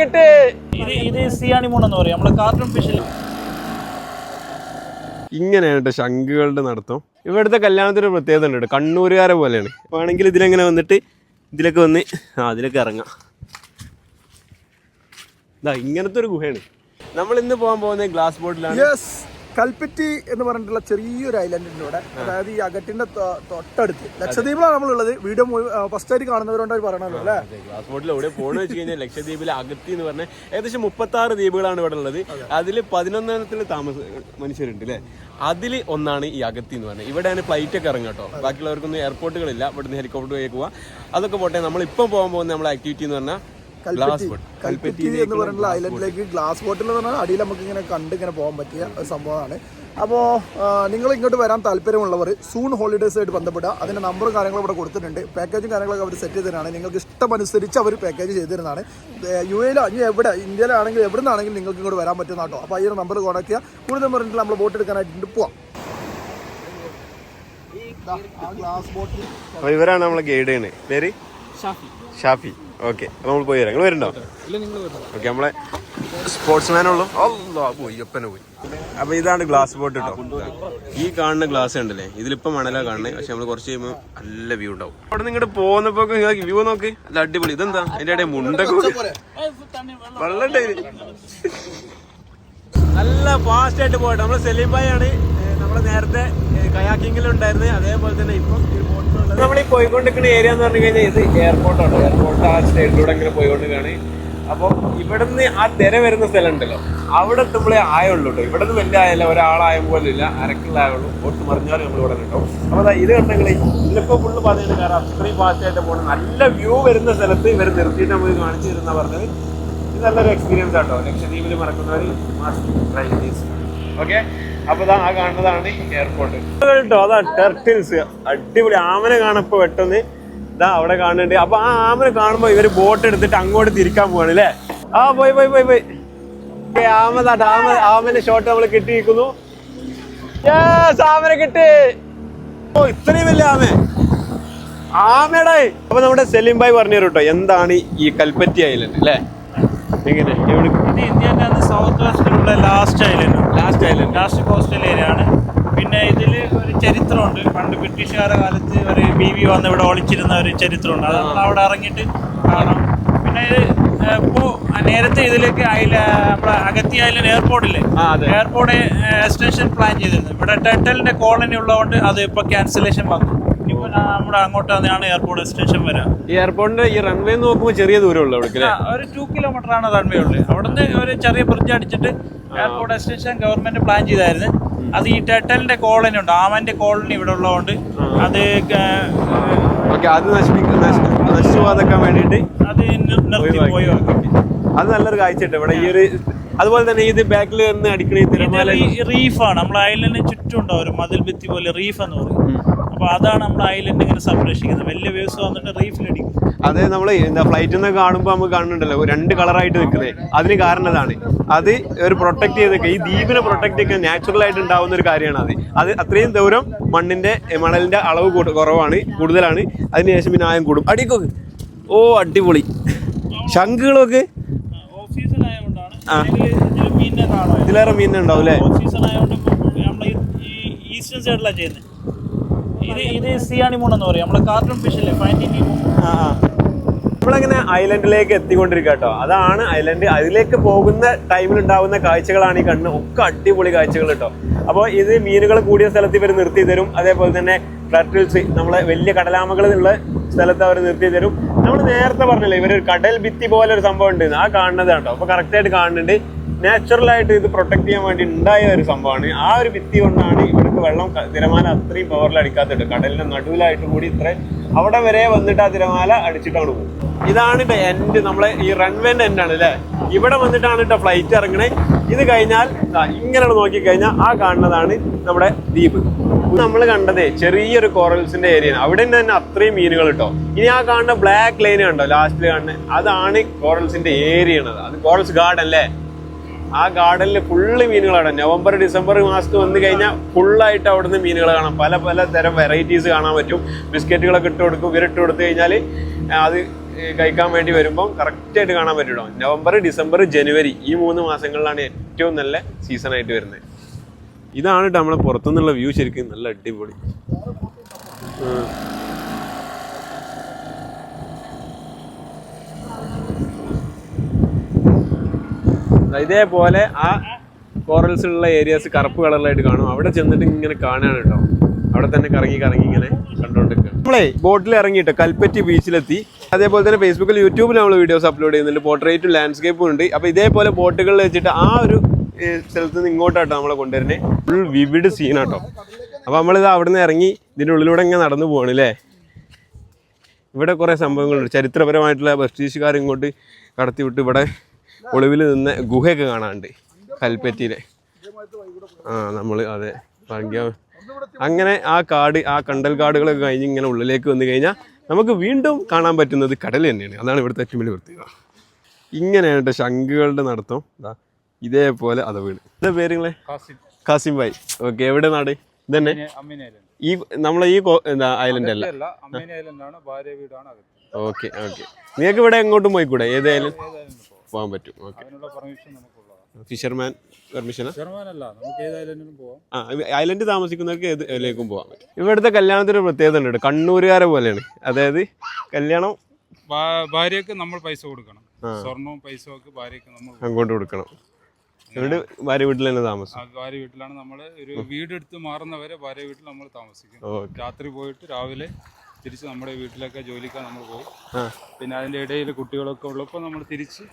കിട്ടി. ഇത് ഇത് സിയാണിമൂൺ എന്ന് പറയും. നമ്മളെ കാർട്ടൂൺ ഫിഷിൽ ഇങ്ങനെയാണ് കേട്ടോ ശംഖുകളുടെ നടത്തം. ഇവിടുത്തെ കല്യാണത്തിന് ഒരു പ്രത്യേകത ഉണ്ട് കേട്ടോ കണ്ണൂരുകാരെ പോലെയാണ്. വേണമെങ്കിൽ ഇതിലെങ്ങനെ വന്നിട്ട് ഇതിലൊക്കെ വന്ന് ആ അതിലൊക്കെ ഇറങ്ങാം. ഇതാ ഇങ്ങനത്തെ ഒരു ഗുഹയാണ്. നമ്മൾ ഇന്ന് പോകാൻ പോകുന്നത് ഗ്ലാസ് ബോട്ടിലാണ് യെസ് കൽപ്പറ്റി എന്ന് പറഞ്ഞിട്ടുള്ള ചെറിയൊരു ഇവിടെ. അതായത് ഈ അകറ്റിന്റെ തൊട്ടടുത്ത്. ലക്ഷദ്വീപിലാണ് നമ്മളുള്ളത്. വീഡിയോ ഫസ്റ്റ് ആയിട്ട് കാണുന്നവരോട് അവർ പറയണല്ലോ അല്ലേ? ഗ്ലാസ് ബോട്ടിൽ എവിടെ ഫോൺ വെച്ച് കഴിഞ്ഞാൽ ലക്ഷദ്വീപിലെ അകത്തി എന്ന് പറഞ്ഞാൽ ഏകദേശം മുപ്പത്തി ആറ് ദ്വീപുകളാണ് ഇവിടെ ഉള്ളത്. അതിൽ പതിനൊന്നെണ്ണത്തിൽ താമസ മനുഷ്യരുണ്ട് അല്ലേ? അതിൽ ഒന്നാണ് ഈ അകത്തി എന്ന് പറഞ്ഞത് ഇവിടെയാണ് ഫ്ലൈറ്റ് ഒക്കെ ഇറങ്ങുക കേട്ടോ. ബാക്കിയുള്ളവർക്കൊന്നും എയർപോർട്ടുകളില്ല ഇവിടുന്ന് ഹെലികോപ്റ്റർ പോയി പോവാം. അതൊക്കെ പോട്ടെ. നമ്മൾ ഇപ്പം പോകാൻ പോകുന്ന നമ്മളെ ആക്ടിവിറ്റി എന്ന് പറഞ്ഞാൽ ഗ്ലാസ് കൽപ്പറ്റി എന്ന് പറഞ്ഞിട്ടുള്ള ഐലൻഡിലേക്ക് ഗ്ലാസ് ബോട്ടിൽ എന്ന് പറഞ്ഞാൽ അടിയിൽ നമുക്ക് ഇങ്ങനെ കണ്ട് ഇങ്ങനെ പോകാൻ പറ്റിയ ഒരു സംഭവമാണ്. അപ്പോൾ നിങ്ങൾ ഇങ്ങോട്ട് വരാൻ താല്പര്യമുള്ളവർ സൂൺ ഹോളിഡേസ് ആയിട്ട് ബന്ധപ്പെടുക. അതിന്റെ നമ്പറും കാര്യങ്ങളും ഇവിടെ കൊടുത്തിട്ടുണ്ട്. പാക്കേജും കാര്യങ്ങളൊക്കെ അവർ സെറ്റ് ചെയ്തതാണ് നിങ്ങൾക്ക് ഇഷ്ടമനുസരിച്ച് അവർ പാക്കേജ് ചെയ്തു തരുന്നതാണ് യു എയിലോ ഇനി എവിടെ? ഇന്ത്യയിലാണെങ്കിലും എവിടെ നിന്നാണെങ്കിലും നിങ്ങൾക്ക് ഇങ്ങോട്ട് വരാൻ പറ്റുന്ന കേട്ടോ. അപ്പോൾ ഈ ഒരു നമ്പർ കോൺടാക്ട് ചെയ്യുക കൂടുതൽ പറഞ്ഞിട്ട് നമ്മൾ ബോട്ട് എടുക്കാനായിട്ട് പോവാം. അപ്പോൾ ഇവരാണ് നമ്മളെ ഗൈഡ് ആണ് പേര്? ഷാഫി. ഓക്കെ നമ്മൾ പോയി വരാം. നിങ്ങൾ വരുന്നുണ്ടോ ഓക്കെ നമ്മളെ സ്പോർട്സ് മാനുള്ളൂ അല്ലാ പോയി ഒപ്പനെ പോയി. അപ്പൊ ഇതാണ് ഗ്ലാസ് ബോട്ട് കേട്ടോ ഈ കാണുന്ന ഗ്ലാസ് ഉണ്ടല്ലേ ഇതിലിപ്പോ മണലാ കാണുന്നത് പക്ഷെ നമ്മൾ കുറച്ച് കഴിയുമ്പോൾ നല്ല വ്യൂ ഉണ്ടാവും. അവിടെ നിന്ന് ഇങ്ങോട്ട് പോകുന്നപ്പോ വ്യൂ നോക്ക്. നല്ല അടിപൊളി. ഇതെന്താ? അതിന്റെ ഇടയിൽ മുണ്ടൊക്കെ വെള്ളം. നല്ല ഫാസ്റ്റ് ആയിട്ട് പോയിട്ട്. നമ്മൾ സെലിബായാണ് ആണ്. നമ്മൾ നേരത്തെ കയാക്കിങ്ങിൽ ഉണ്ടായിരുന്നത് അതേപോലെ തന്നെ ഇപ്പം നമ്മൾ ഈ പോയിക്കൊണ്ടിരിക്കുന്ന ഏരിയ എന്ന് പറഞ്ഞു കഴിഞ്ഞാൽ ഇത് എയർപോർട്ടാണ് എയർപോർട്ട് ആ സ്റ്റേറ്റിലൂടെ ഇങ്ങനെ പോയിക്കൊണ്ടിരിക്കുകയാണ്. അപ്പോൾ ഇവിടുന്ന് ആ തിര വരുന്ന സ്ഥലം ഉണ്ടല്ലോ അവിടെ നമ്മളെ ആയുള്ളൂ കേട്ടോ ഇവിടെ നിന്ന് വലിയ ആയല്ല. ഒരാളായ പോലും ഇല്ല. അരക്കുള്ള ആയുള്ളൂ. ഒട്ട് മറിഞ്ഞാലും നമ്മൾ ഇവിടെ ഉണ്ടാവും അപ്പോൾ അതാ ഇത് കണ്ടെങ്കിൽ ഇതിലിപ്പോൾ ഫുള്ള് പറയുന്നത് കാരണം അത്രയും പാസ്റ്റായിട്ട് പോകണം നല്ല വ്യൂ വരുന്ന സ്ഥലത്ത് ഇവർ നിർത്തിയിട്ട് നമ്മൾ കാണിച്ചു തരുന്ന പറഞ്ഞത്. ഇത് നല്ലൊരു എക്സ്പീരിയൻസ് ആട്ടോ. ലക്ഷദ്വീപിൽ മറക്കുന്നവർ ഓക്കെ അപ്പൊ ആ കാണുന്നതാണ് എയർപോർട്ട് കേട്ടോ അതാ ടെർട്ടിൽസ് അടിപൊളി ആമനെ കാണപ്പോ പെട്ടെന്ന് ഇതാ അവിടെ കാണുന്നുണ്ട്. അപ്പൊ ആ ആമനെ കാണുമ്പോ ഇവർ ബോട്ട് എടുത്തിട്ട് അങ്ങോട്ട് തിരിക്കാൻ പോവാണ് അല്ലേ? ആ പോയി പോയി പോയി പോയി. ആമതാ ആമ ആമന്റെ ഷോട്ട് നമ്മൾ കിട്ടിയിരിക്കുന്നു. ആമനെ കിട്ടി. ഓ ഇത്രയും വലിയ ആമ. ആമയുടെ അപ്പൊ നമ്മുടെ സെലിം ബായ് പറഞ്ഞു തരും കേട്ടോ എന്താണ് ഈ കൽപ്പറ്റി ഐലൻഡ് അല്ലേ? എങ്ങനെ? South വെസ്റ്റിലുള്ള last island last island last coastal area ആണ്. പിന്നെ ഇതിൽ ഒരു ചരിത്രമുണ്ട്. പണ്ട് ബ്രിട്ടീഷുകാരുടെ കാലത്ത് ഒരു ബി വി വന്ന് ഇവിടെ ഒളിച്ചിരുന്ന ഒരു ചരിത്രമുണ്ട്. അത് നമ്മൾ അവിടെ ഇറങ്ങിയിട്ട് കാണാം. പിന്നെ ഇത് ഇപ്പോൾ നേരത്തെ ഇതിലേക്ക് അയില നമ്മുടെ അഗത്തി ഐലൻഡ് എയർപോർട്ടില്ലേ. എയർപോർട്ട് എക്സ്റ്റൻഷൻ പ്ലാൻ ചെയ്തിരുന്നു ഇവിടെ ടെട്ടലിന്റെ കോളനി ഉള്ളതുകൊണ്ട് അത് ഇപ്പോൾ ക്യാൻസലേഷൻ വന്നു. നമ്മുടെ അങ്ങോട്ട് എയർപോർട്ട് സ്റ്റേഷൻ വരെ. ഈ എയർപോർട്ടിന്റെ ഈ റൺവേ നോക്കുമ്പോൾ ചെറിയ ദൂരമുള്ളൂ അവിടെ ഒരു ടു കിലോമീറ്റർ ആണ് റൺവേ ഉള്ളത് അവിടുന്ന് ഒരു ചെറിയ ബ്രിഡ്ജ് അടിച്ചിട്ട് എയർപോർട്ട് സ്റ്റേഷൻ ഗവൺമെന്റ് പ്ലാൻ ചെയ്തായിരുന്നു. അത് ഈ ടെട്ടലിന്റെ കോളനി ഉണ്ട്. ആമന്റെ കോളനി ഇവിടെ ഉള്ളതുകൊണ്ട് അത് അത് നശിപ്പിക്കാൻ വേണ്ടിട്ട് വേണ്ടിയിട്ട് അത് നിർ- നിർത്തി പോയി? അത് നല്ലൊരു കാഴ്ചയുണ്ട് ഇവിടെ ഈ ഒരു അതുപോലെ തന്നെ ഇത് ബാക്കിൽ നിന്ന് അടിക്കണ ഈ തിരമാല റീഫാണ് നമ്മുടെ ഐലൻഡിന് ചുറ്റും ഉണ്ടാവും ഒരു മതിൽ ഭിത്തി പോലെ റീഫ് എന്ന് പറയും. അപ്പൊ അതാണ് നമ്മുടെ ഐലൻഡ് ഇങ്ങനെ സംരക്ഷിക്കുന്നത്. വലിയ വേവ്സ് വന്നിട്ട് റീഫിലടിക്കും അത് നമ്മൾ എന്താ ഫ്ലൈറ്റിൽ നിന്ന് കാണുമ്പോൾ നമുക്ക് കാണുന്നുണ്ടല്ലോ രണ്ട് കളറായിട്ട് നിൽക്കുന്നത് അതിന് കാരണം അതാണ് അത് ഒരു പ്രൊട്ടക്ട് ചെയ്തൊക്കെ ഈ ദ്വീപിനെ പ്രൊട്ടക്ട് ചെയ്യുക നാച്ചുറൽ ആയിട്ട് ഉണ്ടാവുന്ന ഒരു കാര്യമാണ് അത്. അത് അത്രയും ദൂരം മണ്ണിന്റെ മണലിന്റെ അളവ് കുറവാണ് കൂടുതലാണ്. അതിനുശേഷം പിന്നെ ആയം കൂടും. അടിക്കൊക്കെ ഓ അടിപൊളി. ശംഖുകളൊക്കെ ഇതിലേറെ മീൻ ഉണ്ടാവും അല്ലേ? ഈസ്റ്റേൺ സൈഡിലാണ് ചെയ്യുന്നത് ഇത് ഇത് സിയാണിമൂൺ എന്ന് പറയും. നമ്മളെ കാർട്ടൂൺ ഫിഷല്ലേ ഫൈൻഡിങ് ആ നമ്മളങ്ങനെ ഐലൻഡിലേക്ക് എത്തിക്കൊണ്ടിരിക്കുക കേട്ടോ. അതാണ് ഐലൻഡ്. അതിലേക്ക് പോകുന്ന ടൈമിൽ ഉണ്ടാകുന്ന കാഴ്ചകളാണ് ഈ കണ്ണ്. ഒക്കെ അടിപൊളി കാഴ്ചകൾ കേട്ടോ. അപ്പോൾ ഇത് മീനുകൾ കൂടിയ സ്ഥലത്ത് ഇവർ നിർത്തി തരും. അതേപോലെ തന്നെ ടർട്ടിൽസ് നമ്മളെ വലിയ കടലാമകൾ ഉള്ള സ്ഥലത്ത് അവർ നിർത്തി തരും. നമ്മൾ നേരത്തെ പറഞ്ഞില്ലേ ഇവരൊരു കടൽ ഭിത്തി പോലെ ഒരു സംഭവം ഉണ്ട് ആ കാണുന്നത് കേട്ടോ. അപ്പോൾ കറക്റ്റായിട്ട് കാണുന്നുണ്ട്. നാച്ചുറൽ ആയിട്ട് ഇത് പ്രൊട്ടക്ട് ചെയ്യാൻ വേണ്ടി ഉണ്ടായ ഒരു സംഭവമാണ്. ആ ഒരു ഭിത്തി കൊണ്ടാണ് വെള്ളം തിരമാല അത്രയും പവറിൽ അടിക്കാത്തിട്ട് കടലിന്റെ നടുവിലായിട്ട് കൂടി ഇത്ര അവിടെ വരെ വന്നിട്ട് ആ തിരമാല അടിച്ചിട്ടാണ് പോകും ഇതാണ് എൻഡ് നമ്മളെ ഈ റൺവേന്റെ എൻഡാണ് അല്ലേ ഇവിടെ വന്നിട്ടാണ് കേട്ടോ ഫ്ലൈറ്റ് ഇറങ്ങണേ. ഇത് കഴിഞ്ഞാൽ ഇങ്ങനെ നോക്കി കഴിഞ്ഞാൽ ആ കാണുന്നതാണ് നമ്മുടെ ദ്വീപ്. നമ്മൾ കണ്ടതേ ചെറിയൊരു കോറൽസിന്റെ ഏരിയ അവിടെ തന്നെ അത്രയും മീനുകൾ കേട്ടോ ഇനി ആ കാണുന്ന ബ്ലാക്ക് ലൈൻ കണ്ടോ? ലാസ്റ്റിൽ കാണുന്നത് അതാണ് കോറൽസിന്റെ ഏരിയ അത് കോറൽസ് ഗാർഡൻ അല്ലേ ആ ഗാർഡനിൽ ഫുള്ള് മീനുകളാണ്. നവംബർ ഡിസംബർ മാസത്തിൽ വന്നു കഴിഞ്ഞാൽ ഫുള്ളായിട്ട് അവിടുന്ന് മീനുകൾ കാണാം. പല പല തരം വെറൈറ്റീസ് കാണാൻ പറ്റും. ബിസ്ക്കറ്റുകളൊക്കെ ഇട്ട് കൊടുക്കും. ഇവരിട്ട് കൊടുത്തു കഴിഞ്ഞാൽ അത് കഴിക്കാൻ വേണ്ടി വരുമ്പം കറക്റ്റായിട്ട് കാണാൻ പറ്റും നവംബർ ഡിസംബർ ജനുവരി ഈ മൂന്ന് മാസങ്ങളിലാണ് ഏറ്റവും നല്ല സീസണായിട്ട് വരുന്നത് ഇതാണ് കേട്ടോ നമ്മളെ പുറത്തുനിന്നുള്ള വ്യൂ ശരിക്കും നല്ല അടിപൊളി. ഇതേപോലെ ആ കോറൽസ് ഉള്ള ഏരിയാസ് കറുപ്പ് കളറിലായിട്ട് കാണും. അവിടെ ചെന്നിട്ട് ഇങ്ങനെ കാണാണ് കേട്ടോ. അവിടെ തന്നെ കറങ്ങി കറങ്ങി ഇങ്ങനെ കണ്ടോണ്ടിരിക്കുക നമ്മളേ ബോട്ടിൽ ഇറങ്ങിയിട്ട് കൽപ്പറ്റി ബീച്ചിലെത്തി അതേപോലെ തന്നെ ഫേസ്ബുക്കിൽ യൂട്യൂബിൽ നമ്മൾ വീഡിയോസ് അപ്ലോഡ് ചെയ്യുന്നുണ്ട്. പോർട്രേറ്റും ലാൻഡ്സ്കേപ്പും ഉണ്ട്. അപ്പോൾ ഇതേപോലെ ബോട്ടുകളിൽ വെച്ചിട്ട് ആ ഒരു സ്ഥലത്ത് നിന്ന് ഇങ്ങോട്ടാട്ടോ നമ്മളെ കൊണ്ടുവരുന്നത് ഫുൾ വിവിഡ് സീനാട്ടോ അപ്പോൾ നമ്മളിത് അവിടെ നിന്ന് ഇറങ്ങി ഇതിന്റെ ഉള്ളിലൂടെ ഇങ്ങനെ നടന്നു പോവാണ് അല്ലേ ഇവിടെ കുറേ സംഭവങ്ങളുണ്ട്. ചരിത്രപരമായിട്ടുള്ള ബ്രിട്ടീഷുകാർ ഇങ്ങോട്ട് കടത്തിവിട്ട് ഇവിടെ ഒളിവിൽ നിന്ന് ഗുഹയൊക്കെ കാണാനുണ്ട്. കൽപ്പറ്റിയിലെ. ആ നമ്മൾ അതെ ഭാഗ്യ. അങ്ങനെ ആ കാട് ആ കണ്ടൽ കാടുകളൊക്കെ കഴിഞ്ഞ് ഇങ്ങനെ ഉള്ളിലേക്ക് വന്നു കഴിഞ്ഞാൽ നമുക്ക് വീണ്ടും കാണാൻ പറ്റുന്നത് കടൽ തന്നെയാണ്. അതാണ് ഇവിടുത്തെ ഏറ്റവും വലിയ പ്രത്യേകത ഇങ്ങനെയാണ് കേട്ടോ ശംഖുകളുടെ നടത്തം. ഇതേപോലെ അത് വീട് എന്താ പേരുങ്ങളെ? കാസിം. ഭായ്. ഓക്കെ എവിടെ നാട്? ഇതന്നെ? ഈ നമ്മളെ ഈ എന്താ ഐലൻഡ് അല്ല. Okay okay. നിങ്ങൾക്ക് ഇവിടെ എങ്ങോട്ടും പോയിക്കൂടെ? ഏതായാലും പോകാൻ പറ്റും. ഓക്കെ അതിനുള്ള പെർമിഷൻ നമുക്കുള്ളതാണ്. ഫിഷർമാൻ പെർമിഷനാ നമുക്ക് ഏത് ഐലൻഡിനും പോവാം. ആ ഐലൻഡ് താമസിക്കുന്നവർക്ക് ഏത് ഇതിലേക്കും പോകാൻ പറ്റും ഇവിടുത്തെ കല്യാണത്തിന് ഒരു പ്രത്യേകത ഉണ്ട് കേട്ടോ. കണ്ണൂരുകാരെ പോലെയാണ്. അതായത് കല്യാണം ഭാ- ഭാര്യക്ക് നമ്മൾ പൈസ കൊടുക്കണം. സ്വർണവും പൈസയും ഒക്കെ ഭാര്യക്ക് നമ്മൾ കൊടുക്കണം. അങ്ങോട്ട് കൊടുക്കണം. ഭാര്യ വീട്ടിൽ തന്നെ താമസം. ആ ഭാര്യ വീട്ടിലാണ് നമ്മൾ ഒരു വീടെടുത്ത് മാറുന്നവരെ ഭാര്യ വീട്ടിൽ നമ്മൾ താമസിക്കും ഓക്കെ. രാത്രി പോയിട്ട് രാവിലെ തിരിച്ച് നമ്മുടെ വീട്ടിലൊക്കെ ജോലിക്കാൻ നമ്മൾ പോകും ആ. പിന്നെ അതിന്റെ ഇടയിൽ കുട്ടികളൊക്കെ ഉള്ളപ്പോൾ നമ്മൾ തിരിച്ച്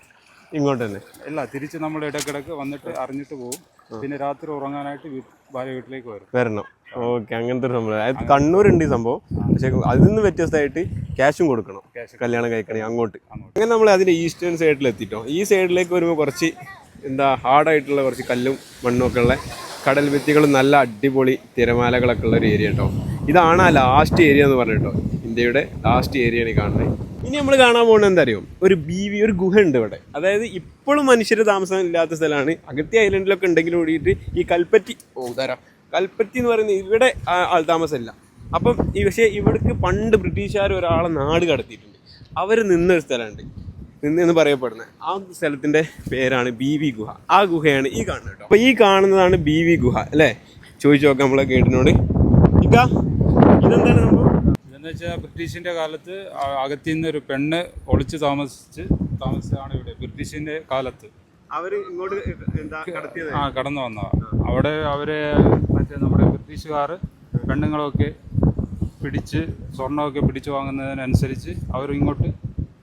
ഇങ്ങോട്ട് തന്നെ അല്ല തിരിച്ച് നമ്മൾ ഇടക്കിടക്ക് വന്നിട്ട് അറിഞ്ഞിട്ട് പോകും പിന്നെ രാത്രി ഉറങ്ങാനായിട്ട് ഭാര്യ വീട്ടിലേക്ക് വരും. വരണം. ഓക്കെ അങ്ങനത്തെ ഒരു സംഭവം. അതായത് കണ്ണൂരുണ്ട് ഈ സംഭവം. പക്ഷെ അതിൽ നിന്ന് വ്യത്യസ്തമായിട്ട് ക്യാഷും കൊടുക്കണം. കല്യാണം കഴിക്കണേ അങ്ങോട്ട്. അങ്ങനെ നമ്മൾ അതിന്റെ ഈസ്റ്റേൺ സൈഡിൽ എത്തിട്ടോ. ഈ സൈഡിലേക്ക് വരുമ്പോൾ കുറച്ച് എന്താ ഹാർഡായിട്ടുള്ള കുറച്ച് കല്ലും മണ്ണും ഒക്കെ ഉള്ള കടൽ ഭിത്തികളും നല്ല അടിപൊളി തിരമാലകളൊക്കെ ഉള്ള ഒരു ഏരിയ കേട്ടോ ഇതാണ് ആ ലാസ്റ്റ് ഏരിയ എന്ന് പറഞ്ഞിട്ടോ. ഇന്ത്യയുടെ ലാസ്റ്റ് ഏരിയയാണ് ഈ കാണുന്നത്. ഇനി നമ്മൾ കാണാൻ പോകുന്നത് എന്താ അറിയോ? ഒരു ബി വി ഒരു ഗുഹ ഉണ്ട് ഇവിടെ. അതായത് ഇപ്പോഴും മനുഷ്യർ താമസം ഇല്ലാത്ത സ്ഥലമാണ്. അഗത്തി ഐലൻഡിലൊക്കെ ഉണ്ടെങ്കിൽ ഓടിയിട്ട് ഈ കൽപ്പറ്റി ഓ തരാം കൽപ്പറ്റി എന്ന് പറയുന്നത് ഇവിടെ ആൾ താമസമില്ല. അപ്പം ഈ പക്ഷേ ഇവിടേക്ക് പണ്ട് ബ്രിട്ടീഷുകാർ ഒരാളെ നാട് കടത്തിയിട്ടുണ്ട്. അവർ നിന്നൊരു സ്ഥലമുണ്ട്. നിന്ന് എന്ന് പറയപ്പെടുന്നത് ആ സ്ഥലത്തിന്റെ പേരാണ് ബി വി ഗുഹ. ആ ഗുഹയാണ് ഈ കാണുന്നത് കേട്ടോ. അപ്പോൾ ഈ കാണുന്നതാണ് ബി വി ഗുഹ അല്ലേ? ചോദിച്ചു നോക്കാം നമ്മളെ കേട്ടിനോട്. ഇക്ക ഇതെന്താണ് സംഭവം? വെച്ചാൽ ബ്രിട്ടീഷിന്റെ കാലത്ത് അകത്തു അകത്തിൽ നിന്ന് ഒരു പെണ്ണ് ഒളിച്ച് താമസിച്ച് താമസിച്ചാണ് ഇവിടെ ബ്രിട്ടീഷിന്റെ കാലത്ത്. അവർ ഇങ്ങോട്ട് എന്താ കടത്തിയത്? ആ കടന്നു വന്നതാണ് അവിടെ അവരെ മറ്റേ നമ്മുടെ ബ്രിട്ടീഷുകാർ പെണ്ണുങ്ങളൊക്കെ പിടിച്ച് സ്വർണമൊക്കെ പിടിച്ചു വാങ്ങുന്നതിനനുസരിച്ച് അവർ ഇങ്ങോട്ട്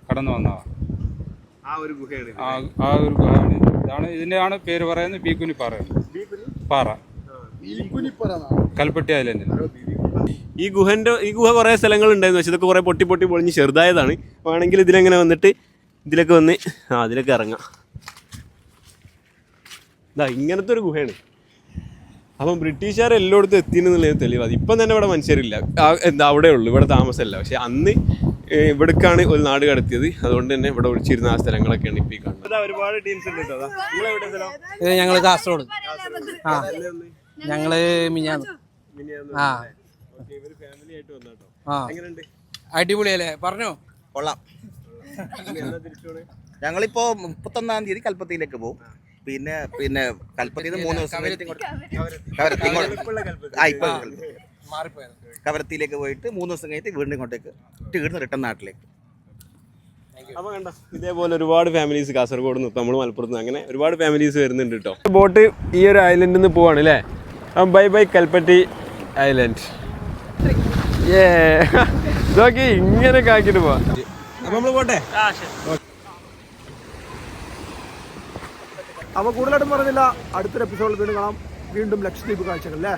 കടന്നു വന്നതാണ് ആ ഒരു ഗുഹയാണ് ആ ഒരു ഗുഹയാണ് ഇതാണ് ഇതിന്റെയാണ് പേര് പറയുന്നത് ബീക്കുനി? പാറ. പാറ കൽപ്പട്ടി ഐലൻഡിൽ. ഈ ഗുഹന്റെ ഈ ഗുഹ കുറെ സ്ഥലങ്ങൾ ഉണ്ടായിരുന്നു പക്ഷെ ഇതൊക്കെ കുറേ പൊട്ടി പൊട്ടി പൊളിഞ്ഞ് ചെറുതായതാണ്. വേണമെങ്കിൽ ഇതിലെങ്ങനെ വന്നിട്ട് ഇതിലൊക്കെ വന്ന് ആ അതിലൊക്കെ ഇറങ്ങാം. ഇതാ ഇങ്ങനത്തെ ഒരു ഗുഹയാണ്. അപ്പം ബ്രിട്ടീഷുകാർ എല്ലായിടത്തും എത്തിയെന്നുള്ളത് തെളിവാണ്. ഇപ്പം തന്നെ ഇവിടെ മനുഷ്യരില്ല. എന്താ അവിടെ ഉള്ളൂ. ഇവിടെ താമസമല്ല. പക്ഷെ അന്ന് ഇവിടേക്കാണ് ഒരു നാട് കടത്തിയത്. അതുകൊണ്ട് തന്നെ ഇവിടെ ഒളിച്ചിരുന്ന ആ സ്ഥലങ്ങളൊക്കെയാണ് ഇപ്പം ഈ കാണുന്നത് ഒരുപാട് ടീംസ് ഉണ്ട് കേട്ടോ. ഞങ്ങൾ കാസർഗോഡ്. ആ. ഞങ്ങൾ മിഞ്ഞാന്ന് ആ. ആ. അടിപൊളിയല്ലേ? പറഞ്ഞോ. കൊള്ളാം? ഞങ്ങളിപ്പോ മുപ്പത്തൊന്നാം തീയതി കൽപ്പത്തിയിലേക്ക് പോകും പിന്നെ പിന്നെ കൽപ്പത്തിയിൽ മൂന്ന് ദിവസം കവരത്തി ആ ഇപ്പൊ കവരത്തിയിലേക്ക് പോയിട്ട് മൂന്ന് ദിവസം കഴിഞ്ഞിട്ട് വീണ്ടും ഇങ്ങോട്ടേക്ക് വീണ്ടും റിട്ടേൺ നാട്ടിലേക്ക്. അപ്പൊ കണ്ട ഇതേപോലെ ഒരുപാട് ഫാമിലീസ് കാസർഗോഡ് നിന്ന് നമ്മൾ മലപ്പുറത്ത് നിന്ന് അങ്ങനെ ഒരുപാട് ഫാമിലീസ് വരുന്നുണ്ട് കേട്ടോ ബോട്ട് ഈ ഒരു ഐലൻഡിൽ നിന്ന് പോവാണ് അല്ലേ ബൈ ബൈ കൽപ്പറ്റി ഐലൻഡ് ഏ ഇങ്ങനെ കാക്കിട്ട് പോട്ടെ പോവാ. അപ്പൊ നമ്മൾ പോട്ടെ? അപ്പോൾ കൂടുതലായിട്ടും പറഞ്ഞില്ല അടുത്തൊരു എപ്പിസോഡിൽ വീണ്ടും കാണാം. വീണ്ടും ലക്ഷദ്വീപ് കാഴ്ചകൾ അല്ലേ?